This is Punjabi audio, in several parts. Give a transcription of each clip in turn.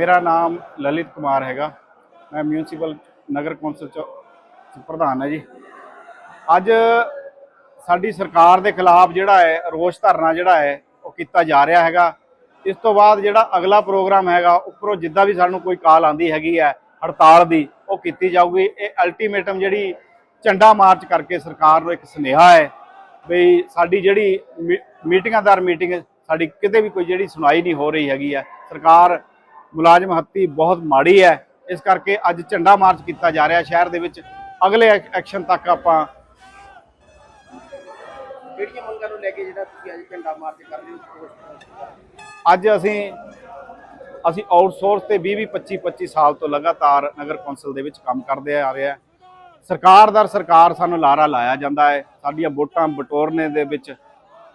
ਮੇਰਾ ਨਾਮ ਲਲਿਤ ਕੁਮਾਰ ਹੈਗਾ। ਮੈਂ ਮਿਊਨਿਸਪਲ ਨਗਰ ਕੌਂਸਲ ਚ ਪ੍ਰਧਾਨ ਹੈ ਜੀ। ਅੱਜ ਸਾਡੀ ਸਰਕਾਰ ਦੇ ਖਿਲਾਫ ਜਿਹੜਾ ਹੈ, ਰੋਸ ਧਰਨਾ ਜਿਹੜਾ ਹੈ, ਉਹ ਕੀਤਾ ਜਾ ਰਿਹਾ ਹੈਗਾ। ਇਸ ਤੋਂ ਬਾਅਦ ਜਿਹੜਾ ਅਗਲਾ ਪ੍ਰੋਗਰਾਮ ਹੈਗਾ, ਉੱਪਰੋਂ ਜਿੱਦਾਂ ਵੀ ਸਾਨੂੰ ਕੋਈ ਕਾਲ ਆਂਦੀ ਹੈਗੀ ਹੈ, ਹੜਤਾਲ ਦੀ, ਉਹ ਕੀਤੀ ਜਾਊਗੀ। ਇਹ ਅਲਟੀਮੇਟਮ ਜਿਹੜੀ ਝੰਡਾ ਮਾਰਚ ਕਰਕੇ ਸਰਕਾਰ ਨੂੰ ਇੱਕ ਸੁਨੇਹਾ ਹੈ ਵੀ ਸਾਡੀ ਜਿਹੜੀ ਮੀ- ਮੀਟਿੰਗਾਂ ਦਰ ਮੀਟਿੰਗ, ਸਾਡੀ ਕਿਤੇ ਵੀ ਕੋਈ ਜਿਹੜੀ ਸੁਣਾਈ ਨਹੀਂ ਹੋ ਰਹੀ ਹੈਗੀ ਹੈ। ਸਰਕਾਰ ਮੁਲਾਜ਼ਮ ਹੱਤੀ ਬਹੁਤ ਮਾੜੀ ਹੈ। ਇਸ ਕਰਕੇ ਅੱਜ ਝੰਡਾ ਮਾਰਚ ਕੀਤਾ ਜਾ ਰਿਹਾ ਸ਼ਹਿਰ ਦੇ ਵਿੱਚ। ਅਗਲੇ ਐਕ- ਐਕਸ਼ਨ ਤੱਕ ਆਪਾਂ ਕਿਹੜੀਆਂ ਮੰਗਾਂ ਨੂੰ ਲੈ ਕੇ ਜਿਹੜਾ ਤੁਸੀਂ ਅੱਜ ਝੰਡਾ ਮਾਰਚ ਕਰ ਰਹੇ ਹੋ? ਅੱਜ ਅਸੀਂ ਅਸੀਂ ਆਊਟਸੋਰਸ ਤੇ 20 20 25 25 ਸਾਲ ਤੋਂ ਲਗਾਤਾਰ ਨਗਰ ਕੌਂਸਲ ਦੇ ਵਿੱਚ ਕੰਮ ਕਰਦੇ ਆ ਰਹੇ ਆ ਸਰਕਾਰ ਦਰ ਸਰਕਾਰ ਸਾਨੂੰ ਲਾਰਾ ਲਾਇਆ ਜਾਂਦਾ ਹੈ। ਸਾਡੀਆਂ ਵੋਟਾਂ ਬਟੋਰਨੇ ਦੇ ਵਿੱਚ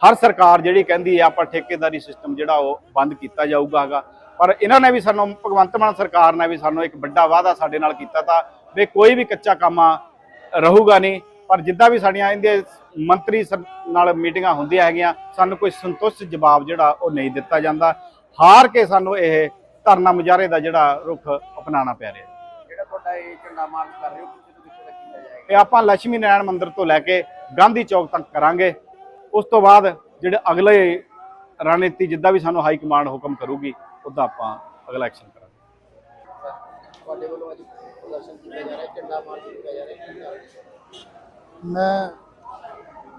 ਹਰ ਸਰਕਾਰ ਜਿਹੜੀ ਕਹਿੰਦੀ ਹੈ ਆਪਾਂ ਠੇਕੇਦਾਰੀ ਸਿਸਟਮ ਜਿਹੜਾ ਉਹ ਬੰਦ ਕੀਤਾ ਜਾਊਗਾ ਹੈਗਾ। ਪਰ ਇਹਨਾਂ ਨੇ ਵੀ ਸਾਨੂੰ ਭਗਵੰਤ ਮਾਨ ਸਰਕਾਰ ਨੇ ਵੀ ਸਾਨੂੰ ਇੱਕ ਵੱਡਾ ਵਾਅਦਾ ਸਾਡੇ ਨਾਲ ਕੀਤਾ ਤਾਂ ਵੀ ਕੋਈ ਵੀ ਕੱਚਾ ਕੰਮ ਰਹੂਗਾ ਨਹੀਂ। ਪਰ ਜਿੱਦਾਂ ਵੀ ਸਾਡੀਆਂ ਇਹਦੇ ਮੰਤਰੀ ਨਾਲ ਮੀਟਿੰਗਾਂ ਹੁੰਦੀਆਂ ਹੈਗੀਆਂ ਸਾਨੂੰ ਕੋਈ ਸੰਤੁਸ਼ਟ ਜਵਾਬ ਜਿਹੜਾ ਉਹ ਨਹੀਂ ਦਿੱਤਾ ਜਾਂਦਾ। ਹਾਰ ਕੇ ਸਾਨੂੰ ਇਹ ਧਰਨਾ ਮੁਜ਼ਾਹਰੇ ਦਾ ਜਿਹੜਾ ਰੁਖ ਅਪਣਾਉਣਾ ਪੈ ਰਿਹਾ। ਜਿਹੜਾ ਤੁਹਾਡਾ ਇਹ ਝੰਡਾ ਮਾਰਚ ਕਰ ਰਹੇ ਹੋ ਕਿੱਥੇ ਤੋਂ ਕਿੱਥੇ ਤੱਕ ਕੀਤਾ ਜਾਏਗਾ। ਇਹ ਆਪਾਂ ਲక్ష్ਮੀ ਨਾਰਾਇਣ ਮੰਦਿਰ ਤੋਂ ਲੈ ਕੇ ਗਾਂਧੀ ਚੌਕ ਤੱਕ ਕਰਾਂਗੇ। ਉਸ ਤੋਂ ਬਾਅਦ ਜਿਹੜੇ ਅਗਲੇ ਰਣਨੀਤੀ ਜਿੱਦਾਂ ਵੀ ਸਾਨੂੰ ਹਾਈ ਕਮਾਂਡ ਹੁਕਮ ਕਰੂਗੀ ਉਹਦਾ ਆਪਾਂ ਅਗਲਾ ਐਕਸ਼ਨ ਕਰਾਂਗੇ ਤੁਹਾਡੇ ਵੱਲੋਂ ਅੱਜ ਪ੍ਰਦਰਸ਼ਨ ਕੀਤਾ ਜਾ ਰਿਹਾ ਝੰਡਾ ਮਾਰਚ ਕੀਤਾ ਜਾ ਰਿਹਾ ਕੀ ਕਾਰਨ ਹੈ? ਮੈਂ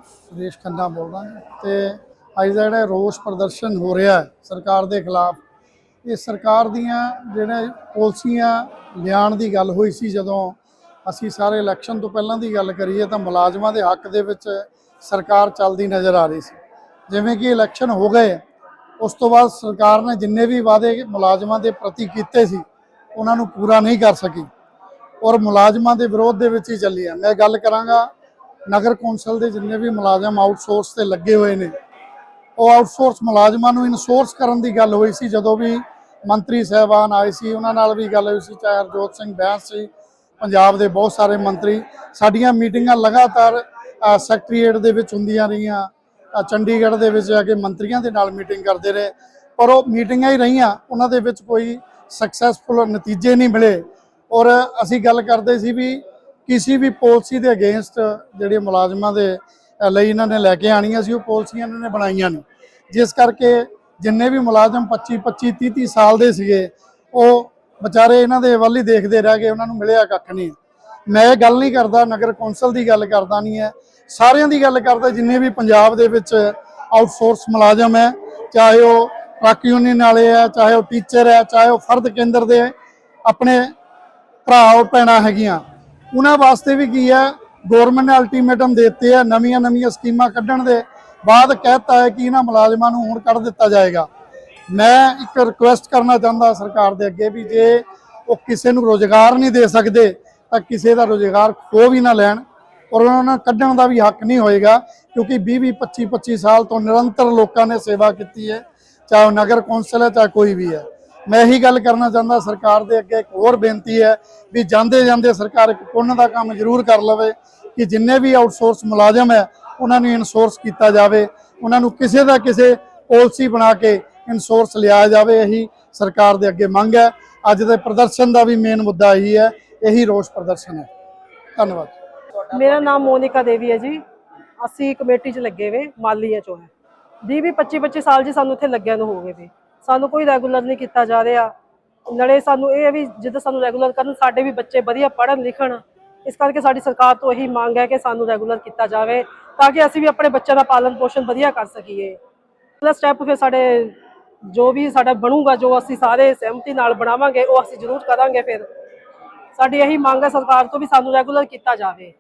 ਸੁਰੇਸ਼ ਖੰਨਾ ਬੋਲ ਰਿਹਾ ਤੇ ਅੱਜ ਦਾ ਜਿਹੜਾ ਰੋਸ ਪ੍ਰਦਰਸ਼ਨ ਹੋ ਰਿਹਾ ਹੈ ਸਰਕਾਰ ਦੇ ਖਿਲਾਫ ਇਹ ਸਰਕਾਰ ਦੀਆਂ ਜਿਹੜੇ ਪਾਲਿਸੀਆਂ ਲਿਆਉਣ ਦੀ ਗੱਲ ਹੋਈ ਸੀ ਜਦੋਂ ਅਸੀਂ ਸਾਰੇ ਇਲੈਕਸ਼ਨ ਤੋਂ ਪਹਿਲਾਂ ਦੀ ਗੱਲ ਕਰੀਏ ਤਾਂ ਮੁਲਾਜ਼ਮਾਂ ਦੇ ਹੱਕ ਦੇ ਵਿੱਚ ਸਰਕਾਰ ਚੱਲਦੀ ਨਜ਼ਰ ਆ ਰਹੀ ਸੀ ਜਿਵੇਂ ਕਿ ਇਲੈਕਸ਼ਨ ਹੋ ਗਏ ਉਸ ਤੋਂ ਬਾਅਦ ਸਰਕਾਰ ਨੇ ਜਿੰਨੇ ਵੀ ਵਾਅਦੇ ਮੁਲਾਜ਼ਮਾਂ ਦੇ ਪ੍ਰਤੀ ਕੀਤੇ ਸੀ, ਉਹਨਾਂ ਨੂੰ ਪੂਰਾ ਨਹੀਂ ਕਰ ਸਕੀ। ਔਰ ਮੁਲਾਜ਼ਮਾਂ ਦੇ ਵਿਰੋਧ ਦੇ ਵਿੱਚ ਹੀ ਚੱਲੀ ਹੈ ਮੈਂ ਗੱਲ ਕਰਾਂਗਾ, ਨਗਰ ਕੌਂਸਲ ਦੇ ਜਿੰਨੇ ਵੀ ਮੁਲਾਜ਼ਮ ਆਊਟਸੋਰਸ ਤੇ ਲੱਗੇ ਹੋਏ ਨੇ, ਉਹ ਆਊਟਸੋਰਸ ਮੁਲਾਜ਼ਮਾਂ ਨੂੰ ਇਨਸੋਰਸ ਕਰਨ ਦੀ ਗੱਲ ਹੋਈ ਸੀ, ਜਦੋਂ ਵੀ ਮੰਤਰੀ ਸਹਿਬਾਨ ਆਏ ਸੀ, ਉਹਨਾਂ ਨਾਲ ਵੀ ਗੱਲ ਹੋਈ ਸੀ, ਚਾਹੇ ਹਰਜੋਤ ਸਿੰਘ ਬੈਂਸ ਸੀ, ਪੰਜਾਬ ਦੇ ਬਹੁਤ ਸਾਰੇ ਮੰਤਰੀ, ਸਾਡੀਆਂ ਮੀਟਿੰਗਾਂ ਲਗਾਤਾਰ ਸੈਕਟਰੀਏਟ ਦੇ ਵਿੱਚ ਹੁੰਦੀਆਂ ਰਹੀਆਂ। ਚੰਡੀਗੜ੍ਹ ਦੇ ਵਿੱਚ ਜਾ ਕੇ ਮੰਤਰੀਆਂ ਦੇ ਨਾਲ ਮੀਟਿੰਗ ਕਰਦੇ ਰਹੇ। ਪਰ ਉਹ ਮੀਟਿੰਗਾਂ ਹੀ ਰਹੀਆਂ, ਉਹਨਾਂ ਦੇ ਵਿੱਚ ਕੋਈ ਸਕਸੈਸਫੁਲ ਨਤੀਜੇ ਨਹੀਂ ਮਿਲੇ। ਔਰ ਅਸੀਂ ਗੱਲ ਕਰਦੇ ਸੀ ਵੀ ਕਿਸੇ ਵੀ ਪਾਲਿਸੀ ਦੇ ਅਗੇਂਸਟ ਜਿਹੜੇ ਮੁਲਾਜ਼ਮਾਂ ਦੇ ਲਈ ਇਹਨਾਂ ਨੇ ਲੈ ਕੇ ਆਣੀਆਂ ਸੀ, ਉਹ ਪਾਲਿਸੀਆਂ ਇਹਨਾਂ ਨੇ ਬਣਾਈਆਂ ਨੇ ਜਿਸ ਕਰਕੇ ਜਿੰਨੇ ਵੀ ਮੁਲਾਜ਼ਮ 25 25 30 30 ਸਾਲ ਦੇ ਸੀਗੇ, ਉਹ ਵਿਚਾਰੇ ਇਹਨਾਂ ਦੇ ਵੱਲ ਹੀ ਦੇਖਦੇ ਰਹਿ ਗਏ, ਉਹਨਾਂ ਨੂੰ ਮਿਲਿਆ ਕੱਖ ਨਹੀਂ। ਮੈਂ ਇਹ ਗੱਲ ਨਹੀਂ ਕਰਦਾ, ਨਗਰ ਕੌਂਸਲ ਦੀ ਗੱਲ ਕਰਦਾ ਨਹੀਂ ਹੈ। ਸਾਰਿਆਂ ਦੀ ਗੱਲ ਕਰਦਾ, ਜਿੰਨੇ ਵੀ ਪੰਜਾਬ ਦੇ ਵਿੱਚ ਆਊਟਸੋਰਸ ਮੁਲਾਜ਼ਮ ਹੈ, ਚਾਹੇ ਉਹ ਟਰੱਕ ਯੂਨੀਅਨ ਵਾਲੇ ਆ ਚਾਹੇ ਉਹ ਟੀਚਰ ਹੈ, ਚਾਹੇ ਉਹ ਫਰਦ ਕੇਂਦਰ ਦੇ ਆਪਣੇ ਭਰਾ ਔਰ ਭੈਣਾਂ ਹੈਗੀਆਂ। ਉਹਨਾਂ ਵਾਸਤੇ ਵੀ ਕੀ ਹੈ ਗਵਰਨਮੈਂਟ ਨੇ ਅਲਟੀਮੇਟਮ ਦਿੱਤੇ ਆ ਨਵੀਆਂ ਨਵੀਆਂ ਸਕੀਮਾਂ ਕੱਢਣ ਦੇ ਬਾਅਦ ਕਹਿਤਾ ਹੈ ਕਿ ਇਹਨਾਂ ਮੁਲਾਜ਼ਮਾਂ ਨੂੰ ਹੁਣ ਕੱਢ ਦਿੱਤਾ ਜਾਏਗਾ। ਮੈਂ ਇੱਕ ਰਿਕੁਐਸਟ ਕਰਨਾ ਚਾਹੁੰਦਾ ਸਰਕਾਰ ਦੇ ਅੱਗੇ ਵੀ ਜੇ ਉਹ ਕਿਸੇ ਨੂੰ ਰੋਜ਼ਗਾਰ ਨਹੀਂ ਦੇ ਸਕਦੇ ਤਾਂ ਕਿਸੇ ਦਾ ਰੋਜ਼ਗਾਰ ਖੋ ਵੀ ਨਾ ਲੈਣ ਔਰ ਉਹਨਾਂ ਨੂੰ ਕੱਢਣ ਦਾ ਵੀ ਹੱਕ ਨਹੀਂ ਹੋਏਗਾ, ਕਿਉਂਕਿ 20 20 25 25 ਸਾਲ ਤੋਂ ਨਿਰੰਤਰ ਲੋਕਾਂ ਨੇ ਸੇਵਾ ਕੀਤੀ ਹੈ, ਚਾਹੇ ਉਹ ਨਗਰ ਕੌਂਸਲ ਹੈ, ਚਾਹੇ ਕੋਈ ਵੀ ਹੈ। ਮੈਂ ਇਹੀ ਗੱਲ ਕਰਨਾ ਚਾਹੁੰਦਾ, ਸਰਕਾਰ ਦੇ ਅੱਗੇ ਇੱਕ ਹੋਰ ਬੇਨਤੀ ਹੈ ਵੀ ਜਾਂਦੇ ਜਾਂਦੇ ਸਰਕਾਰ ਇੱਕ ਪੁੰਨ ਦਾ ਕੰਮ ਜ਼ਰੂਰ ਕਰ ਲਵੇ ਕਿ ਜਿੰਨੇ ਵੀ ਆਊਟਸੋਰਸ ਮੁਲਾਜ਼ਮ ਹੈ, ਉਹਨਾਂ ਨੂੰ ਇਨਸੋਰਸ ਕੀਤਾ ਜਾਵੇ, ਉਹਨਾਂ ਨੂੰ ਕਿਸੇ ਦਾ ਕਿਸੇ ਪਾਲਿਸੀ ਬਣਾ ਕੇ ਇਨਸੋਰਸ ਲਿਆ ਜਾਵੇ, ਇਹੀ ਸਰਕਾਰ ਦੇ ਅੱਗੇ ਮੰਗ ਹੈ। ਅੱਜ ਦੇ ਪ੍ਰਦਰਸ਼ਨ ਦਾ ਵੀ ਮੇਨ ਮੁੱਦਾ ਇਹੀ ਹੈ ਇਹੀ ਰੋਸ ਪ੍ਰਦਰਸ਼ਨ ਹੈ। ਧੰਨਵਾਦ। ਮੇਰਾ ਨਾਮ ਮੋਨਿਕਾ ਦੇਵੀ ਹੈ ਜੀ। ਅਸੀਂ ਕਮੇਟੀ 'ਚ ਲੱਗੇ ਵੇ, ਮਾਲੀਆ ਚੋਂ ਹੈ। 20 25 25 ਸਾਲ ਜੀ ਸਾਨੂੰ ਇੱਥੇ ਲੱਗਿਆ ਨੂੰ ਹੋ ਗਏ ਵੀ। ਸਾਨੂੰ ਕੋਈ ਰੈਗੂਲਰ ਨਹੀਂ ਕੀਤਾ ਜਾ ਰਿਹਾ। ਨਾਲੇ ਸਾਨੂੰ ਇਹ ਵੀ ਜਿੱਦਾਂ ਸਾਨੂੰ ਰੈਗੂਲਰ ਕਰਨ, ਸਾਡੇ ਵੀ ਬੱਚੇ ਵਧੀਆ ਪੜ੍ਹਨ, ਲਿਖਣ, ਇਸ ਕਰਕੇ ਸਾਡੀ ਸਰਕਾਰ ਤੋਂ ਇਹੀ ਮੰਗ ਹੈ ਕਿ ਸਾਨੂੰ ਰੈਗੂਲਰ ਕੀਤਾ ਜਾਵੇ, ਤਾਂ ਕਿ ਅਸੀਂ ਵੀ ਆਪਣੇ ਬੱਚਿਆਂ ਦਾ ਪਾਲਣ ਪੋਸ਼ਣ ਵਧੀਆ ਕਰ ਸਕੀਏ। ਅਗਲਾ ਸਟੈਪ ਫਿਰ ਸਾਡੇ ਜੋ ਵੀ ਸਾਡਾ ਬਣੂਗਾ, ਜੋ ਅਸੀਂ ਸਾਰੇ ਸਹਿਮਤੀ ਨਾਲ ਬਣਾਵਾਂਗੇ, ਉਹ ਅਸੀਂ ਜ਼ਰੂਰ ਕਰਾਂਗੇ ਫਿਰ। ਸਾਡੀ ਇਹੀ ਮੰਗ ਹੈ ਸਰਕਾਰ ਤੋਂ ਵੀ ਸਾਨੂੰ ਰੈਗੂਲਰ ਕੀਤਾ ਜਾਵੇ।